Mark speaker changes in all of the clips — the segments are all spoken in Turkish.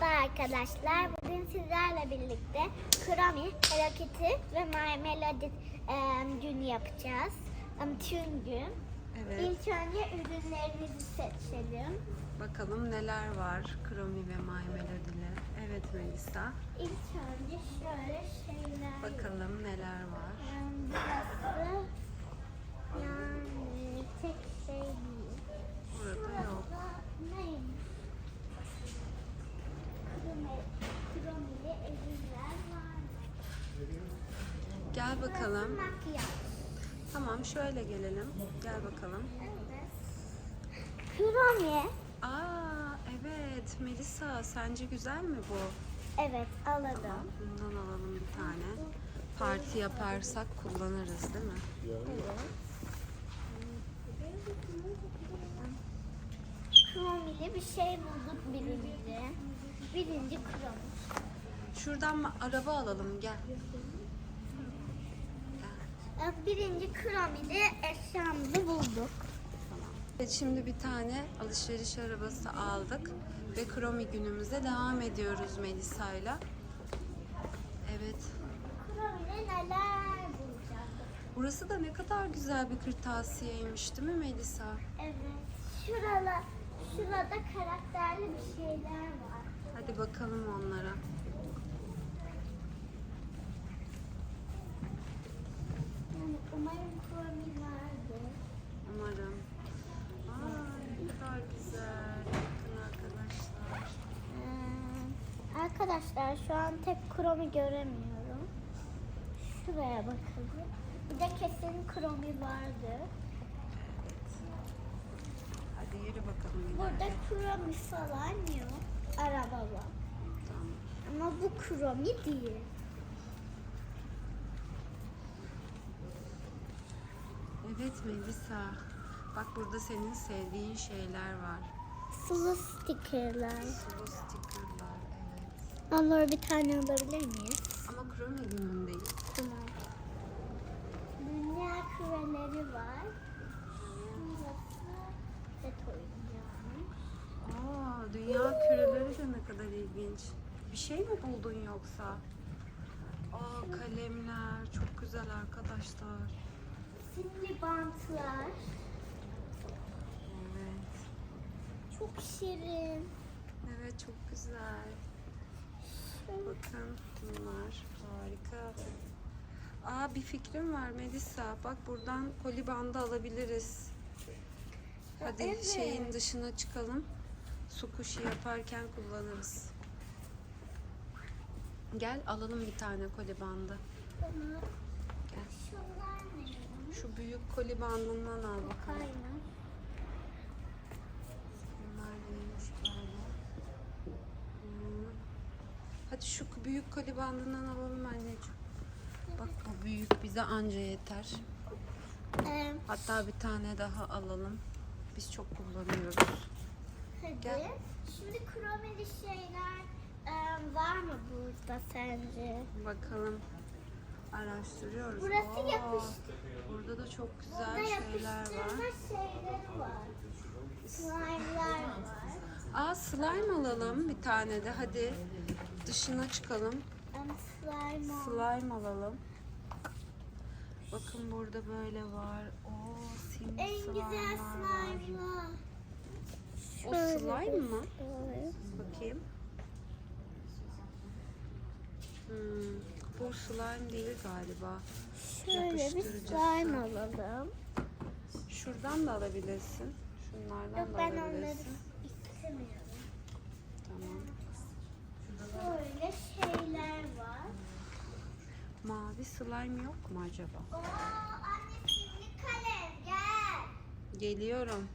Speaker 1: Merhaba arkadaşlar. Bugün sizlerle birlikte Kromi, Hello Kitty ve My Melody em, günü yapacağız. Em, tüm gün.
Speaker 2: Evet.
Speaker 1: İlk önce ürünlerimizi seçelim.
Speaker 2: Bakalım neler var Kromi ve My Melody'le. Evet Melisa.
Speaker 1: İlk önce şöyle şeyler.
Speaker 2: Bakalım neler var.
Speaker 1: Burası yani tek şey değil.
Speaker 2: Burada yok.
Speaker 1: Şurada neymiş? Kromi, Kromi'li ürünler var.
Speaker 2: Gel bakalım. Tamam şöyle gelelim. Gel bakalım.
Speaker 1: Kromi.
Speaker 2: Aa evet Melisa sence güzel mi bu?
Speaker 1: Evet alalım.
Speaker 2: Bundan alalım bir tane. Parti yaparsak kullanırız değil mi?
Speaker 1: Evet. Kromi'li bir şey bulduk birinci. Birinci kromi.
Speaker 2: Şuradan mı- araba alalım gel.
Speaker 1: Evet, Birinci kromi'de eşyamızı bulduk.
Speaker 2: Evet, şimdi bir tane alışveriş arabası aldık ve Kromi günümüze devam ediyoruz Melisa'yla. Evet.
Speaker 1: Kromi'de neler bulacağız?
Speaker 2: Burası da ne kadar güzel bir kırtasiyeymiş değil mi Melisa?
Speaker 1: Evet. Şurada, şurada karakterli bir şeyler var.
Speaker 2: Hadi bakalım onlara.
Speaker 1: Yani umarım vardır.
Speaker 2: Umarım. Aa, ne kadar güzel. Bakın arkadaşlar.
Speaker 1: Ee, arkadaşlar şu an tek kromi göremiyorum. Şuraya bakalım. Bir de kesin kromi vardı.
Speaker 2: Hadi yürü bakalım.
Speaker 1: Burada
Speaker 2: ileride.
Speaker 1: kromi falan yok. Araba var.
Speaker 2: Tamam.
Speaker 1: Ama bu kromi değil.
Speaker 2: Evet Melisa. Bak burada senin sevdiğin şeyler var.
Speaker 1: Sulu stikerler.
Speaker 2: Sulu stickerlar evet.
Speaker 1: Onları bir tane alabilir miyiz?
Speaker 2: Ama Kromi günündeyiz.
Speaker 1: Tamam. Dünya küreleri var.
Speaker 2: Aa, dünya küreleri de ne kadar ilginç. Bir şey mi buldun yoksa? Aa, kalemler çok güzel arkadaşlar.
Speaker 1: Simli bantlar.
Speaker 2: Evet.
Speaker 1: Çok şirin.
Speaker 2: Evet çok güzel. Bakın bunlar harika. Aa bir fikrim var Melisa. Bak buradan koli bandı alabiliriz. Hadi
Speaker 1: Evet.
Speaker 2: şeyin dışına çıkalım. Su kuşu yaparken kullanırız. Gel alalım bir tane koli bandı.
Speaker 1: Bunu
Speaker 2: Gel.
Speaker 1: şunlar?
Speaker 2: Şu büyük koli bandından al bakalım.
Speaker 1: Kaynar.
Speaker 2: Bunlar neymiş böyle? Hmm. Hadi şu büyük koli bandından alalım anneciğim. Bak o büyük bize anca yeter. Hatta bir tane daha alalım. Biz çok kullanıyoruz.
Speaker 1: hadi.
Speaker 2: Gel.
Speaker 1: Şimdi kromeli şeyler var mı burada sence?
Speaker 2: Bakalım. Araştırıyoruz.
Speaker 1: Burası
Speaker 2: Aa,
Speaker 1: yapıştı.
Speaker 2: Burada da çok
Speaker 1: Burada
Speaker 2: güzel şeyler
Speaker 1: yapıştırma
Speaker 2: var.
Speaker 1: şeyleri var. Slime'lar var.
Speaker 2: Aa slime alalım bir tane de. Hadi dışına çıkalım.
Speaker 1: Em, slime var.
Speaker 2: Slime alalım. Bakın burada böyle var. Oo sim
Speaker 1: En güzel
Speaker 2: slime'lar var.
Speaker 1: slime'lar.
Speaker 2: O
Speaker 1: Şöyle
Speaker 2: slime mı?
Speaker 1: göstereyim.
Speaker 2: Bakayım. Hmm, bu slime değil galiba.
Speaker 1: Şöyle bir slime alalım.
Speaker 2: Şuradan da alabilirsin. Şunlardan
Speaker 1: Yok
Speaker 2: da
Speaker 1: ben onları
Speaker 2: alabilirsin.
Speaker 1: istemiyorum.
Speaker 2: Tamam.
Speaker 1: Böyle şeyler var.
Speaker 2: Mavi slime yok mu acaba?
Speaker 1: Oo anne simli kalem gel.
Speaker 2: Geliyorum.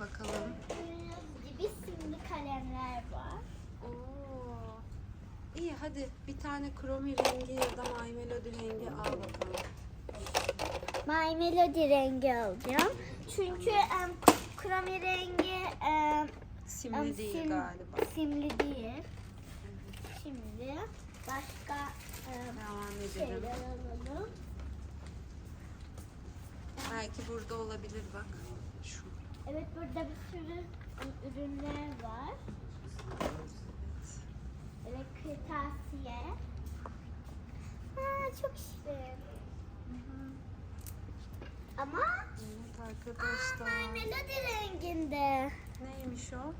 Speaker 2: Bakalım.
Speaker 1: Gibi simli kalemler var.
Speaker 2: İyi hadi bir tane kromi rengi ya da my melody rengi al bakalım.
Speaker 1: My Melody rengi alacağım. Çünkü em, kromi rengi em,
Speaker 2: Simli
Speaker 1: em,
Speaker 2: değil
Speaker 1: sim-
Speaker 2: galiba.
Speaker 1: Simli değil. Şimdi başka em,
Speaker 2: Devam edelim.
Speaker 1: şeyler alalım.
Speaker 2: Belki burada olabilir bak. Şu.
Speaker 1: Evet burada bir sürü ürünler var. Böyle kırtasiye. Ha, çok şirin. Ama
Speaker 2: Evet
Speaker 1: Aa,
Speaker 2: arkadaşlar.
Speaker 1: melodi renginde.
Speaker 2: Neymiş o?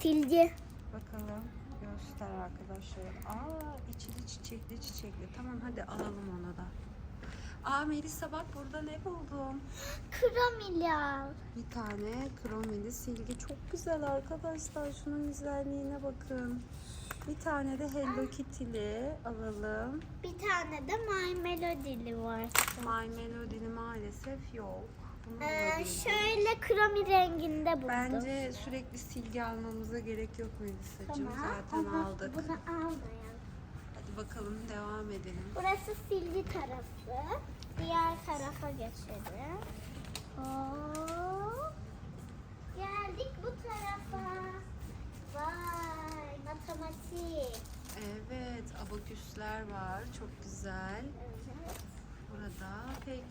Speaker 1: Silgi.
Speaker 2: Bakalım. Göster arkadaşlar. Aa içili çiçekli çiçekli. Tamam hadi alalım onu da. Aa Melisa bak burada ne buldum?
Speaker 1: Kromilya.
Speaker 2: Bir tane kromili silgi çok güzel arkadaşlar. Şunun güzelliğine bakın. Bir tane de Hello Kitty'li alalım.
Speaker 1: Bir tane de My Melody'li var.
Speaker 2: My Melody'ni maalesef yok. Bunu
Speaker 1: Ee, şöyle kromi renginde buldum.
Speaker 2: Bence sürekli silgi almamıza gerek yok Melisa'cığım. Zaten
Speaker 1: Aha,
Speaker 2: aldık.
Speaker 1: Bunu almayalım.
Speaker 2: Hadi bakalım devam edelim.
Speaker 1: Burası silgi tarafı. Diğer tarafa geçelim. Hop. Geldik bu tarafa. Vay matematik.
Speaker 2: Evet, abaküsler var. Çok güzel. Burada pek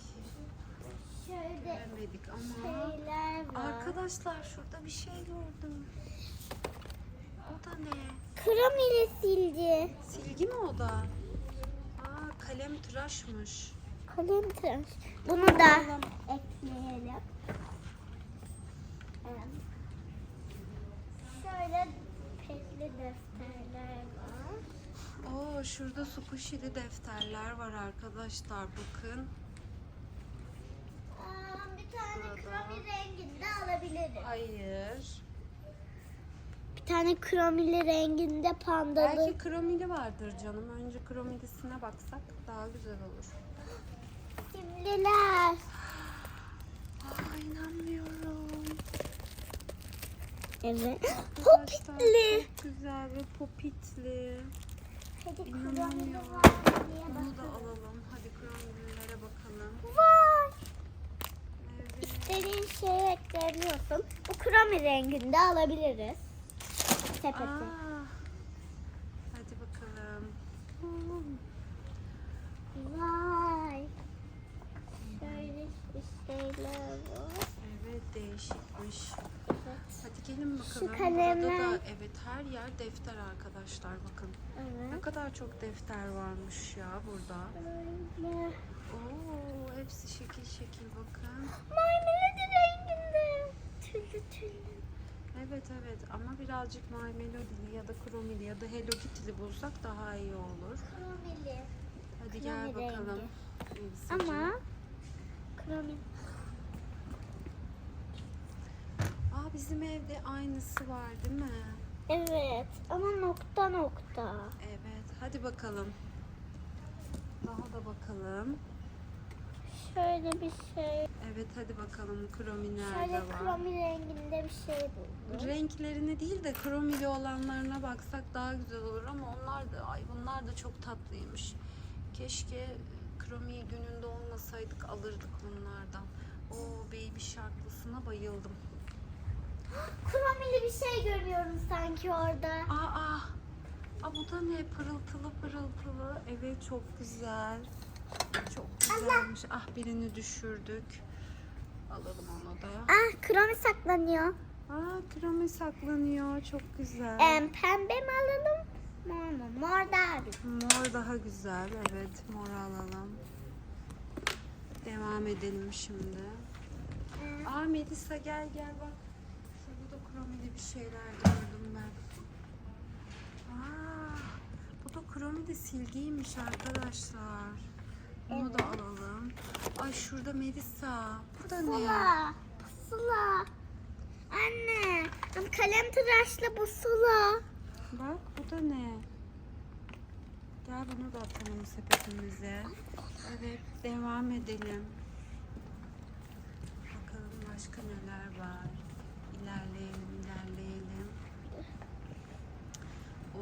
Speaker 1: Şöyle
Speaker 2: göremedik ama. Arkadaşlar şurada bir şey gördüm. O da ne?
Speaker 1: Kromili silgi.
Speaker 2: Silgi mi o da? Aa, kalem tıraşmış.
Speaker 1: Kalem tıraş. Bunu da
Speaker 2: Alalım.
Speaker 1: ekleyelim. Evet. Şöyle petli defterler var.
Speaker 2: Oo, şurada squishy'li defterler var arkadaşlar. Bakın.
Speaker 1: Aa, bir tane
Speaker 2: Burada.
Speaker 1: kromi renginde alabilirim.
Speaker 2: Hayır.
Speaker 1: Bir tane kromili renginde pandalı.
Speaker 2: Belki kromili vardır canım. Önce kromilisine baksak daha güzel olur.
Speaker 1: Simliler.
Speaker 2: Aa, inanmıyorum.
Speaker 1: Evet.
Speaker 2: Arkadaşlar,
Speaker 1: Popitli.
Speaker 2: Çok güzel ve popitli.
Speaker 1: Hadi kromili var diye
Speaker 2: Bunu da
Speaker 1: bakalım.
Speaker 2: alalım. Hadi kromililere bakalım. Evet.
Speaker 1: İstediğin şeyi ekleyebiliyorsun. Bu kromi renginde alabiliriz. Sepeti.
Speaker 2: Aa, hadi bakalım.
Speaker 1: Vay. Şöyle bir şeyler var.
Speaker 2: Evet değişikmiş.
Speaker 1: Evet.
Speaker 2: Hadi gelin bakalım.
Speaker 1: Şu
Speaker 2: Burada
Speaker 1: kalemler.
Speaker 2: da evet her yer defter arkadaşlar bakın. Ne
Speaker 1: Evet.
Speaker 2: kadar çok defter varmış ya burada.
Speaker 1: Böyle.
Speaker 2: Oo hepsi şekil şekil bakın.
Speaker 1: Maymeledi renginde. Tüllü tüllü.
Speaker 2: Evet evet ama birazcık My Melody'li ya da Chromili ya da Hello Kitty'li bulsak daha iyi olur.
Speaker 1: Kromili.
Speaker 2: Hadi gel
Speaker 1: Kromi
Speaker 2: bakalım.
Speaker 1: rengi. Ama kromi.
Speaker 2: Aa bizim evde aynısı var değil mi?
Speaker 1: Evet ama nokta nokta.
Speaker 2: Evet hadi bakalım. Daha da bakalım.
Speaker 1: Şöyle bir şey.
Speaker 2: Evet hadi bakalım kromi
Speaker 1: Şöyle
Speaker 2: nerede var?
Speaker 1: kromi renginde bir şey buldum.
Speaker 2: Renklerini değil de kromili olanlarına baksak daha güzel olur ama onlar da ay bunlar da çok tatlıymış. Keşke kromi gününde olmasaydık alırdık bunlardan. O baby şarklısına bayıldım.
Speaker 1: Kromili bir şey görüyorum sanki orada.
Speaker 2: Aa, aa, aa bu da ne pırıltılı pırıltılı. Evet çok güzel. Çok güzelmiş. Ah birini düşürdük. Alalım onu da.
Speaker 1: Ah kromi saklanıyor.
Speaker 2: Aa kromi saklanıyor. Çok güzel.
Speaker 1: Em, pembe mi alalım? Mor mu? Mor daha güzel.
Speaker 2: Mor daha güzel. Evet mor alalım. Devam edelim şimdi. Aa Melisa gel gel bak. Kromili bir şeyler gördüm ben. Aa, bu da kromili silgiymiş arkadaşlar. Bunu da alalım. Ay şurada Melisa. Bu da ne?
Speaker 1: Pusula. Anne. am- Kalem tıraşlı pusula.
Speaker 2: Bak bu da ne? Gel bunu da atalım sepetimize. Evet devam edelim. Bakalım başka neler var. İlerleyelim ilerleyelim. Oo,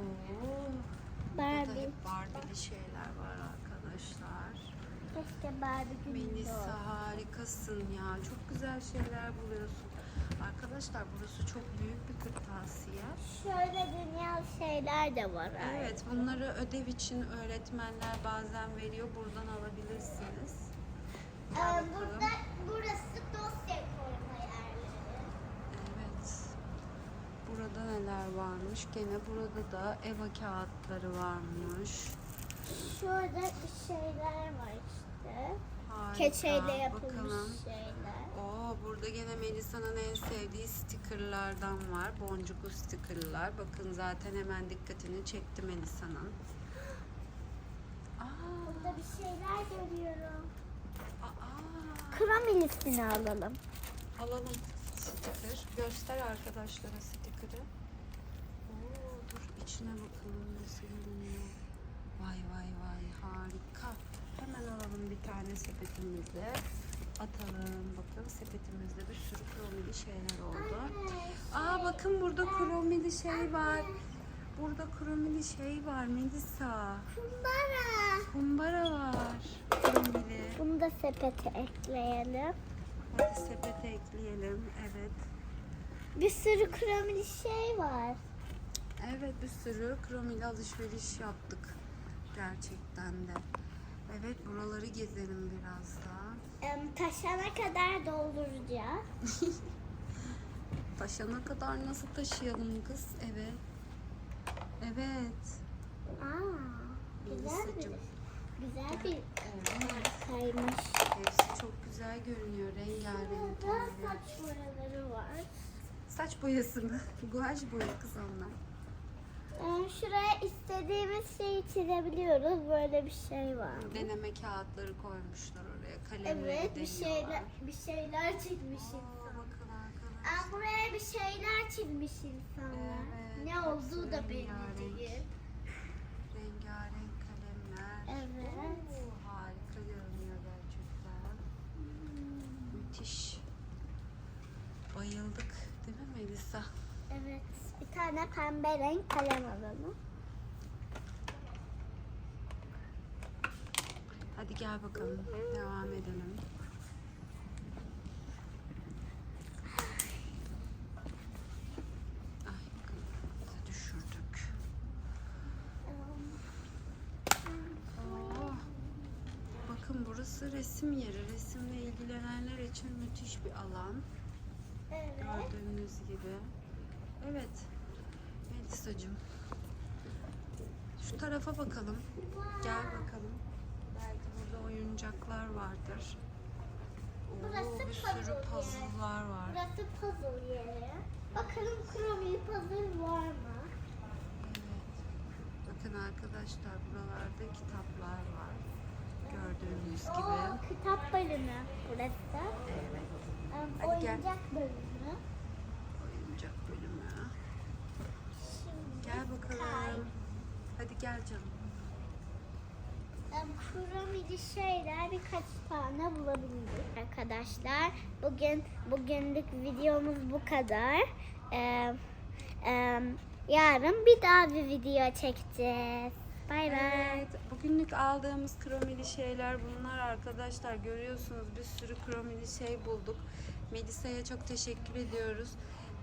Speaker 2: burada
Speaker 1: Barbie.
Speaker 2: hep Barbie'li şeyler var arkadaşlar.
Speaker 1: Keşke Barbie gününde
Speaker 2: Melisa harikasın ya. Çok güzel şeyler buluyorsun. Arkadaşlar burası çok büyük bir kırtasiye.
Speaker 1: Şöyle dünya şeyler de var.
Speaker 2: Evet, bunları ödev için öğretmenler bazen veriyor. Buradan alabilirsiniz.
Speaker 1: Ee, burada burası dosya koyma yerleri.
Speaker 2: Evet. Neler varmış. Gene burada da eva kağıtları varmış.
Speaker 1: Şurada bir şeyler var işte.
Speaker 2: Harika.
Speaker 1: Keçeyle yapılmış
Speaker 2: Bakalım.
Speaker 1: şeyler.
Speaker 2: Oo, burada gene Melisa'nın en sevdiği stickerlardan var. Boncuklu stickerlar. Bakın zaten hemen dikkatini çekti Melisa'nın.
Speaker 1: Burada bir şeyler görüyorum.
Speaker 2: aa.
Speaker 1: Kromilisini alalım.
Speaker 2: Alalım sticker. Göster arkadaşlara sticker'ı. Oo, dur içine bakalım nasıl görünüyor. Vay vay vay harika. Hemen alalım bir tane sepetimize. Atalım. Bakın sepetimizde bir sürü kromili şeyler oldu. Aa bakın burada kromili şey var. Burada kromili şey var Melisa.
Speaker 1: Kumbara.
Speaker 2: Kumbara var. Kromili.
Speaker 1: Bunu da sepete ekleyelim.
Speaker 2: Hadi sepete ekleyelim. Evet.
Speaker 1: Bir sürü kromili şey var.
Speaker 2: Evet bir sürü kromili alışveriş yaptık. Gerçekten de. Evet buraları gezelim biraz daha.
Speaker 1: Em, taşana kadar dolduracağız.
Speaker 2: Taşana kadar nasıl taşıyalım kız eve? Evet.
Speaker 1: Aa, güzel bir,
Speaker 2: Melisa'cığım.
Speaker 1: güzel bir
Speaker 2: Evet.
Speaker 1: markaymış.
Speaker 2: Hepsi çok güzel görünüyor. Rengarenk.
Speaker 1: Burada
Speaker 2: böyle.
Speaker 1: saç boyaları var.
Speaker 2: Saç boyası mı? Guaj boya kız onlar.
Speaker 1: Em, şuraya istediğimiz şeyi çizebiliyoruz. Böyle bir şey var.
Speaker 2: Deneme kağıtları koymuşlar oraya. Kalemleri
Speaker 1: Evet, bir şeyler bir şeyler çizmiş insan.
Speaker 2: bakın arkadaşlar.
Speaker 1: Aa, buraya bir şeyler çizmiş insanlar.
Speaker 2: Evet,
Speaker 1: ne
Speaker 2: hepsi
Speaker 1: olduğu da belli
Speaker 2: rengarenk.
Speaker 1: değil.
Speaker 2: Rengarenk kalemler.
Speaker 1: Evet.
Speaker 2: Oo, harika görünüyor gerçekten. Müthiş. Bayıldık Melisa?
Speaker 1: Evet, bir tane pembe renk kalem alalım.
Speaker 2: Hadi gel bakalım. Devam edelim. Ay düşürdük. Oo. Bakın burası resim yeri. Resimle ilgilenenler için müthiş bir alan.
Speaker 1: Evet.
Speaker 2: Gördüğünüz gibi. Evet. Melisa'cığım. Şu tarafa bakalım. Gel bakalım. Belki burada oyuncaklar vardır. Oo,
Speaker 1: Burası
Speaker 2: bir
Speaker 1: puzzle
Speaker 2: sürü
Speaker 1: yeri.
Speaker 2: puzzle'lar var.
Speaker 1: Burası puzzle yeri. Bakalım kromi puzzle var mı?
Speaker 2: Evet. Bakın arkadaşlar buralarda kitaplar var. Gördüğünüz gibi.
Speaker 1: Oo, kitap bölümü burası.
Speaker 2: Evet. Gel.
Speaker 1: oyuncak bölümü.
Speaker 2: Oyuncak bölümü.
Speaker 1: Şimdi
Speaker 2: Gel bakalım. Hadi gel canım.
Speaker 1: Kromili şeyler birkaç tane bulabildik arkadaşlar. Bugün bugünlük videomuz bu kadar. Em, em, yarın bir daha bir video çekeceğiz. Bay bay.
Speaker 2: Evet, bugünlük aldığımız kromili şeyler bunlar arkadaşlar. Görüyorsunuz bir sürü kromili şey bulduk. Melisa'ya çok teşekkür ediyoruz.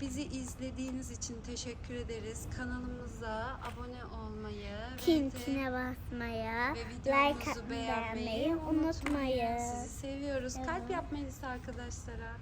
Speaker 2: Bizi izlediğiniz için teşekkür ederiz. Kanalımıza abone olmayı ve,
Speaker 1: Tintine basmayı,
Speaker 2: ve
Speaker 1: like
Speaker 2: beğenmeyi
Speaker 1: beğenmeyi unutmayın.
Speaker 2: Sizi seviyoruz. Kalp yap Melisa arkadaşlara.